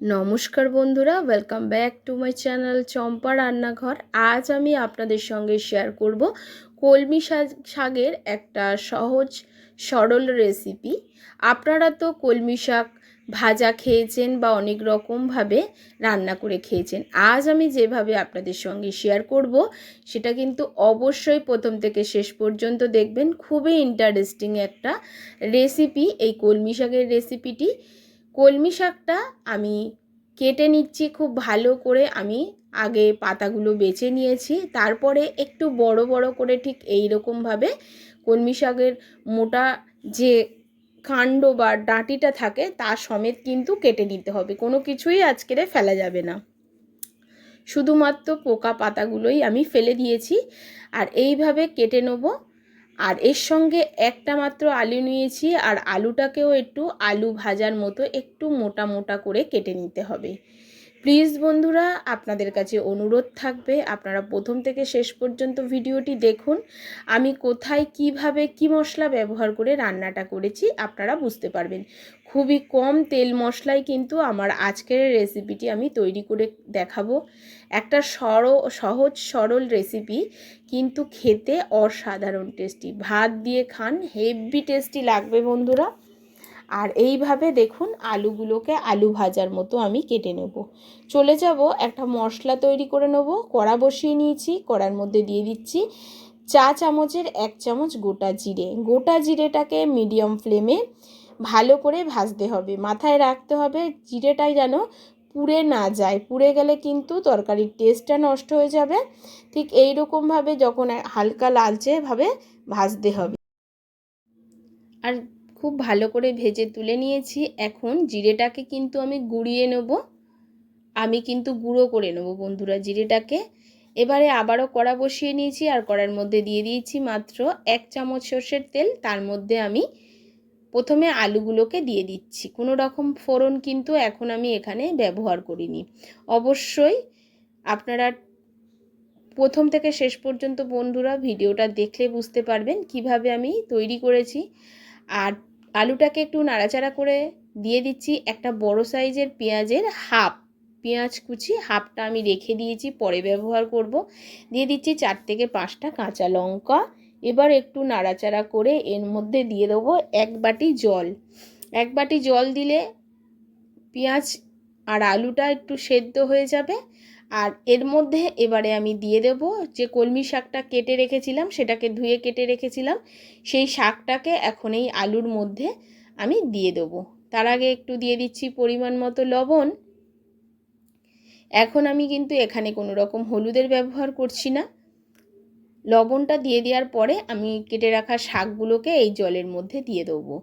নমস্কার বন্ধুরা welcome back to my channel Champa রান্নাঘর। আজ আমি আপনাদের সঙ্গে শেয়ার করব কলমি শাক, শাকের একটা সহজ, সরল রেসিপি আপনারা তো কলমি শাক ভাজা খেয়েছেন বা অনেক রকমভাবে রান্না করে খেয়েছেন, আজ আমি যেভাবে আপনাদের সঙ্গে শেয়ার করব, সেটা কিন্তু অবশ্যই প্রথম থেকে শেষ পর্যন্ত দেখবেন। খুবই ইন্টারেস্টিং একটা রেসিপি এই কলমি শাকের রেসিপিটি কলমি শাকটা আমি কেটে নিচ্ছি খুব ভালো করে। আমি আগে পাতাগুলো বেছে নিয়েছি, তারপরে একটু বড় বড় করে ঠিক এই রকমভাবে কলমি শাকের মোটা যে কাণ্ড বা ডাঁটিটা থাকে তার সমেত কিন্তু কেটে নিতে হবে। কোনো কিছুই আজকেরে ফেলা যাবে না। শুধুমাত্র পোকা পাতাগুলোই আমি ফেলে দিয়েছি। আর এইভাবে কেটে নেব। আর এর সঙ্গে একটা মাত্র আলু নিয়েছি, আর আলুটাকেও একটু আলু ভাজার মতো একটু মোটা মোটা করে কেটে নিতে হবে। প্লিজ বন্ধুরা, আপনাদের কাছে অনুরোধ থাকবে, আপনারা প্রথম থেকে শেষ পর্যন্ত ভিডিওটি দেখুন। আমি কোথায়, কীভাবে, কি মশলা ব্যবহার করে রান্নাটা করেছি, আপনারা বুঝতে পারবেন। খুবই কম তেল মশলায় কিন্তু আমার আজকের রেসিপিটি আমি তৈরি করে দেখাবো। একটা সর, সহজ, সরল রেসিপি, কিন্তু খেতে অসাধারণ টেস্টি। ভাত দিয়ে খান, হেভি টেস্টি লাগবে বন্ধুরা। আর এইভাবে দেখুন আলুগুলোকে আলু ভাজার মতো আমি কেটে নেব। চলে যাব, একটা মশলা তৈরি করে নেব, কড়া বসিয়ে নিয়েছি, কড়ার মধ্যে দিয়ে দিচ্ছি চা চামচের এক চামচ গোটা জিরে। গোটা জিরেটাকে মিডিয়াম ফ্লেমে ভালো করে ভাজতে হবে। মাথায় রাখতে হবে জিরেটাই যেন পুড়ে না যায়। পুড়ে গেলে কিন্তু তরকারির টেস্টটা নষ্ট হয়ে যাবে। ঠিক এই রকমভাবে যখন হালকা লালচেভাবে ভাজতে হবে। আর খুব ভালো করে ভেজে তুলে নিয়েছি। এখন জিরেটাকে কিন্তু আমি গুঁড়িয়ে নেব। আমি কিন্তু গুঁড়ো করে নেব বন্ধুরা জিরেটাকে। এবারে আবারও কড়া বসিয়ে নিয়েছি আর কড়ার মধ্যে দিয়ে দিয়েছি মাত্র এক চামচ সর্ষের তেল। তার মধ্যে আমি প্রথমে আলুগুলোকে দিয়ে দিচ্ছি। কোনো রকম ফোড়ন কিন্তু এখন আমি এখানে ব্যবহার করিনি। অবশ্যই আপনারা প্রথম থেকে শেষ পর্যন্ত বন্ধুরা ভিডিওটা দেখলে বুঝতে পারবেন কীভাবে আমি তৈরি করেছি। আর আলুটাকে একটু নাড়াচাড়া করে দিয়ে দিচ্ছি একটা বড় সাইজের পেঁয়াজের হাফ। পেঁয়াজ কুচি হাফটা আমি রেখে দিয়েছি, পরে ব্যবহার করব। দিয়ে দিচ্ছি চার থেকে পাঁচটা কাঁচা লঙ্কা। এবার একটু নাড়াচাড়া করে এর মধ্যে দিয়ে দেবো এক বাটি জল। এক বাটি জল দিলে পেঁয়াজ আর আলুটা একটু সেদ্ধ হয়ে যাবে। আর এর মধ্যে এবারে আমি দিয়ে দেব যে কলমি শাকটা কেটে রেখেছিলাম, সেটাকে ধুয়ে কেটে রেখেছিলাম, সেই শাকটাকে এখন এই আলুর মধ্যে আমি দিয়ে দেবো। তার আগে একটু দিয়ে দিচ্ছি পরিমাণ মতো লবণ। এখন আমি কিন্তু এখানে কোনো রকম হলুদের ব্যবহার করছি না। লবণটা দিয়ে দেওয়ার পরে আমি কেটে রাখা শাকগুলোকে এই জলের মধ্যে দিয়ে দেবো।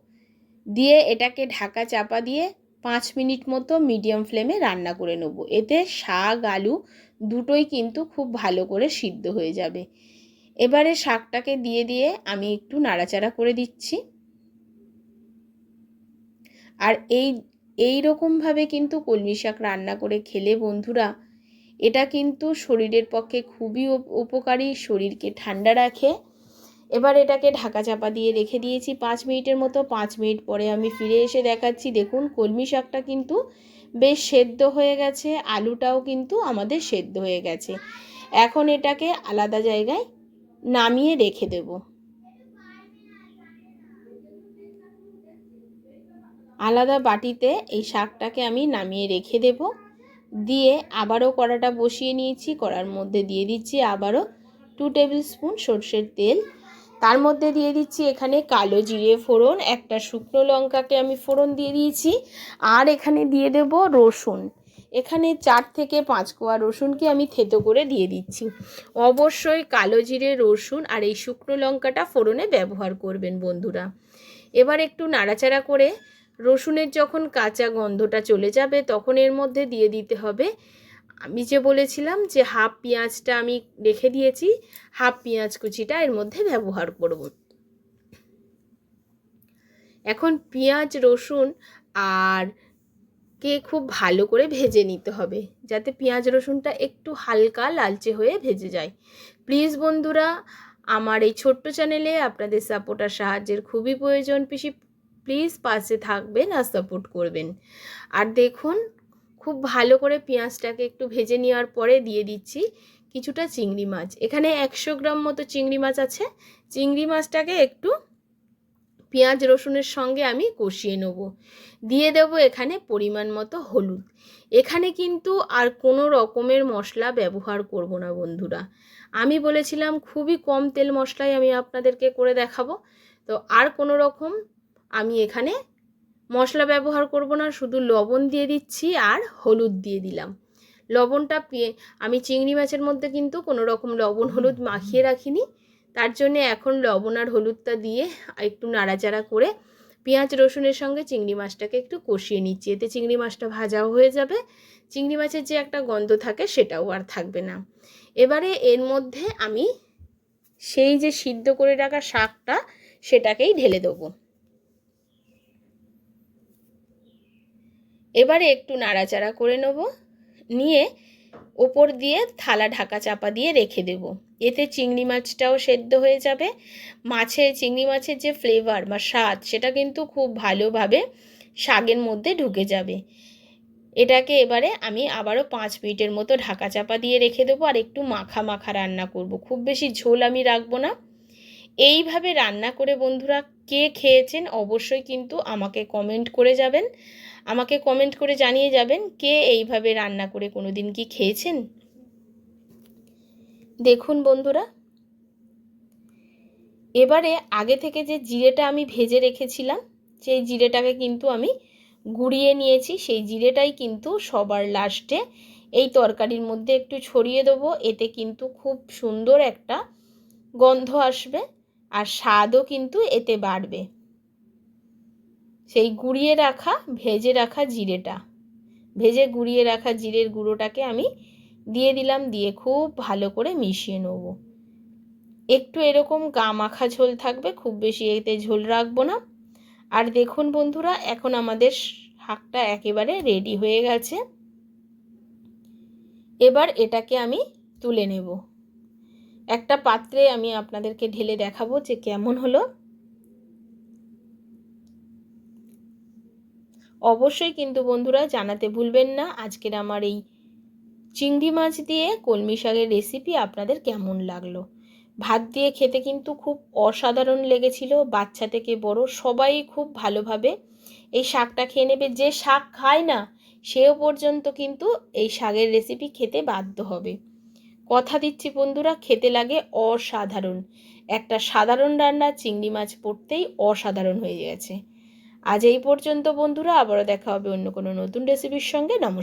দিয়ে এটাকে ঢাকা চাপা দিয়ে পাঁচ মিনিট মতো মিডিয়াম ফ্লেমে রান্না করে নেব। এতে শাক, আলু দুটোই কিন্তু খুব ভালো করে সিদ্ধ হয়ে যাবে। এবারে শাকটাকে দিয়ে দিয়ে আমি একটু নাড়াচাড়া করে দিচ্ছি। আর এই এই রকমভাবে কিন্তু কলমি শাক রান্না করে খেলে বন্ধুরা, এটা কিন্তু শরীরের পক্ষে খুবই উপকারী, শরীরকে ঠান্ডা রাখে। এবার এটাকে ঢাকা চাপা দিয়ে রেখে দিয়েছি পাঁচ মিনিটের মতো, পাঁচ মিনিট পরে আমি ফিরে এসে দেখাচ্ছি। দেখুন, কলমি শাকটা কিন্তু বেশ সেদ্ধ হয়ে গেছে, আলুটাও কিন্তু আমাদের সেদ্ধ হয়ে গেছে। এখন এটাকে আলাদা জায়গায় নামিয়ে রেখে দেব। আলাদা বাটিতে এই শাকটাকে আমি নামিয়ে রেখে দেব। দিয়ে আবারও কড়াটা বসিয়ে নিয়েছি, কড়ার মধ্যে দিয়ে দিচ্ছি আবারও টু টেবিল স্পুন সর্ষের তেল। তার মধ্যে দিয়ে দিচ্ছি এখানে কালো জিরে ফোড়ন, একটা শুকনো লঙ্কাকে আমি ফোড়ন দিয়ে দিয়েছি, আর এখানে দিয়ে দেব রসুন। এখানে চার থেকে পাঁচ কোয়া রসুনকে আমি থেতো করে দিয়ে দিচ্ছি। অবশ্যই কালো জিরে, রসুন আর এই শুকনো লঙ্কাটা ফোড়নে ব্যবহার করবেন বন্ধুরা। এবার একটু নাড়াচাড়া করে রসুনের যখন কাঁচা গন্ধটা চলে যাবে, তখন এর মধ্যে দিয়ে দিতে হবে আমি যে বলেছিলাম যে হাফ পেঁয়াজটা আমি রেখে দিয়েছি, হাফ পেঁয়াজ কুচিটা এর মধ্যে ব্যবহার করব। এখন পেঁয়াজ, রসুন আর কে খুব ভালো করে ভেজে নিতে হবে, যাতে পেঁয়াজ, রসুনটা একটু হালকা লালচে হয়ে ভেজে যায়। প্লিজ বন্ধুরা, আমার এই ছোট্ট চ্যানেলে আপনাদের সাপোর্ট আর সাহায্যের খুবই প্রয়োজন। পিসি, প্লিজ পাশে থাকবেন আর সাপোর্ট করবেন। আর দেখুন খুব ভালো করে পেঁয়াজটাকে একটু ভেজে নেওয়ার পরে দিয়ে দিচ্ছি কিছুটা চিংড়ি মাছ। এখানে একশো গ্রাম মতো চিংড়ি মাছ আছে। চিংড়ি মাছটাকে একটু পেঁয়াজ, রসুনের সঙ্গে আমি কষিয়ে নেব। দিয়ে দেব এখানে পরিমাণ মতো হলুদ। এখানে কিন্তু আর কোনো রকমের মশলা ব্যবহার করব না বন্ধুরা। আমি বলেছিলাম খুবই কম তেল মশলাই আমি আপনাদেরকে করে দেখাবো। তো আর কোনো রকম আমি এখানে মশলা ব্যবহার করব না শুধু লবণ দিয়ে দিচ্ছি আর হলুদ দিয়ে দিলাম। লবণটা আমি চিংড়ি মাছের মধ্যে কিন্তু কোনো রকম লবণ হলুদ মাখিয়ে রাখিনি। তার জন্যে এখন লবণ আর হলুদটা দিয়ে একটু নাড়াচাড়া করে পেঁয়াজ রসুনের সঙ্গে চিংড়ি মাছটাকে একটু কষিয়ে নিচ্ছি। এতে চিংড়ি মাছটা ভাজাও হয়ে যাবে। চিংড়ি মাছের যে একটা গন্ধ থাকে সেটাও আর থাকবে না। এবারে এর মধ্যে আমি সেই যে সিদ্ধ করে রাখা শাকটা সেটাকেই ঢেলে দেবো। এবারে একটু নাড়াচাড়া করে নেব। নিয়ে ওপর দিয়ে থালা ঢাকা চাপা দিয়ে রেখে দেব। এতে চিংড়ি মাছটাও সেদ্ধ হয়ে যাবে। মাছের চিংড়ি মাছের যে ফ্লেভার বা স্বাদ, সেটা কিন্তু খুব ভালোভাবে শাকের মধ্যে ঢুকে যাবে। এটাকে এবারে আমি আবারও পাঁচ মিনিটের মতো ঢাকা চাপা দিয়ে রেখে দেবো আর একটু মাখা মাখা রান্না করব। খুব বেশি ঝোল আমি রাখব না। এইভাবে রান্না করে বন্ধুরা কে খেয়েছেন অবশ্যই কিন্তু আমাকে কমেন্ট করে যাবেন। আমাকে কমেন্ট করে জানিয়ে যাবেন কে এইভাবে রান্না করে কোনো দিন কি খেয়েছেন? দেখুন বন্ধুরা, এবারে আগে থেকে যে জিরেটা আমি ভেজে রেখেছিলাম, সেই জিরেটাকে কিন্তু আমি গুঁড়িয়ে নিয়েছি। সেই জিরেটাই কিন্তু সবার লাস্টে এই তরকারির মধ্যে একটু ছড়িয়ে দেবো, এতে কিন্তু খুব সুন্দর একটা গন্ধ আসবে আর স্বাদও কিন্তু এতে বাড়বে। সেই গুঁড়িয়ে রাখা, ভেজে রাখা জিরেটা। ভেজে গুঁড়িয়ে রাখা জিরের গুঁড়োটাকে আমি দিয়ে দিলাম, দিয়ে খুব ভালো করে মিশিয়ে নেব। একটু এরকম গা মাখা ঝোল থাকবে, খুব বেশি এতে ঝোল রাখব না। আর দেখুন বন্ধুরা, এখন আমাদের শাকটা একেবারে রেডি হয়ে গেছে। এবার এটাকে আমি তুলে নেব। একটা পাত্রে আমি আপনাদেরকে ঢেলে দেখাবো যে কেমন হলো। অবশ্যই কিন্তু বন্ধুরা জানাতে ভুলবেন না। আজকের আমার এই চিংড়ি মাছ দিয়ে কলমি শাকের রেসিপি আপনাদের কেমন লাগল? ভাত দিয়ে খেতে কিন্তু খুব অসাধারণ লেগেছিল, বাচ্চা থেকে বড় সবাই খুব ভালোভাবে এই শাকটা খেয়ে নেবে। যে শাক খায় না, সেও পর্যন্ত কিন্তু এই শাকের রেসিপি খেতে বাধ্য হবে। কথা দিচ্ছি বন্ধুরা, খেতে লাগে অসাধারণ। একটা সাধারণ রান্না, চিংড়ি মাছ পড়তেই অসাধারণ হয়ে গেছে। আজ এই পর্যন্ত বন্ধুরা আবারও দেখা হবে অন্য কোনো নতুন রেসিপির সঙ্গে। নমস্কার।